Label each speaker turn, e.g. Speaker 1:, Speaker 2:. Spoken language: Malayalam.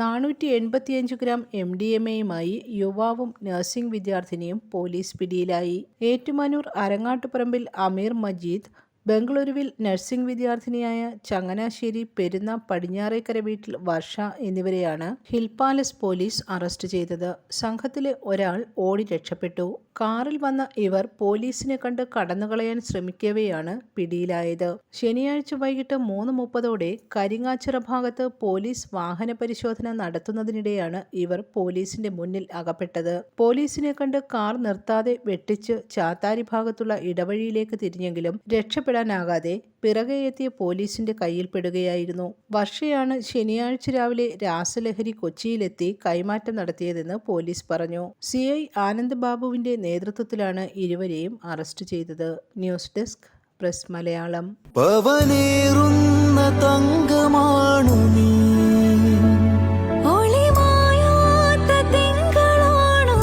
Speaker 1: നാനൂറ്റി എൺപത്തിയഞ്ച് ഗ്രാം എം ഡി എം എയുമായി യുവാവും നഴ്സിംഗ് വിദ്യാർത്ഥിനിയും പോലീസ് പിടിയിലായി. ഏറ്റുമാനൂർ അരങ്ങാട്ടുപറമ്പിൽ അമീർ മജീദ് ബംഗളൂരുവിൽ നഴ്സിംഗ് വിദ്യാർത്ഥിനിയായ ചങ്ങനാശ്ശേരി പെരുന്ന പടിഞ്ഞാറേക്കര വീട്ടിൽ വർഷ എന്നിവരെയാണ് ഹിൽ പാലസ് പോലീസ് അറസ്റ്റ് ചെയ്തത്. സംഘത്തിലെ ഒരാൾ ഓടി രക്ഷപ്പെട്ടു. കാറിൽ വന്ന ഇവർ പോലീസിനെ കണ്ട് കടന്നുകളയാൻ ശ്രമിക്കവെയാണ് പിടിയിലായത്. ശനിയാഴ്ച വൈകിട്ട് മൂന്ന് മുപ്പതോടെ കരിങ്ങാച്ചിറ ഭാഗത്ത് പോലീസ് വാഹന പരിശോധന നടത്തുന്നതിനിടെയാണ് ഇവർ പോലീസിന്റെ മുന്നിൽ അകപ്പെട്ടത്. പോലീസിനെ കണ്ട് കാർ നിർത്താതെ വെട്ടിച്ച് ചാത്താരി ഭാഗത്തുള്ള ഇടവഴിയിലേക്ക് തിരിഞ്ഞെങ്കിലും രക്ഷപ്പെടാനാകാതെ പിറകെ എത്തിയ പോലീസിന്റെ കയ്യിൽപ്പെടുകയായിരുന്നു വർഷയാണ് ശനിയാഴ്ച രാവിലെ രാസലഹരി കൊച്ചിയിലെത്തി കൈമാറ്റം നടത്തിയതെന്ന് പോലീസ് പറഞ്ഞു. സി ഐ ആനന്ദ് ബാബുവിന്റെ നേതൃത്വത്തിലാണ് ഇരുവരെയും അറസ്റ്റ് ചെയ്തത്. News desk press
Speaker 2: Malayalam. തങ്കമാണു നീ.
Speaker 3: ഒളിമായാത്ത തിങ്കളാണോ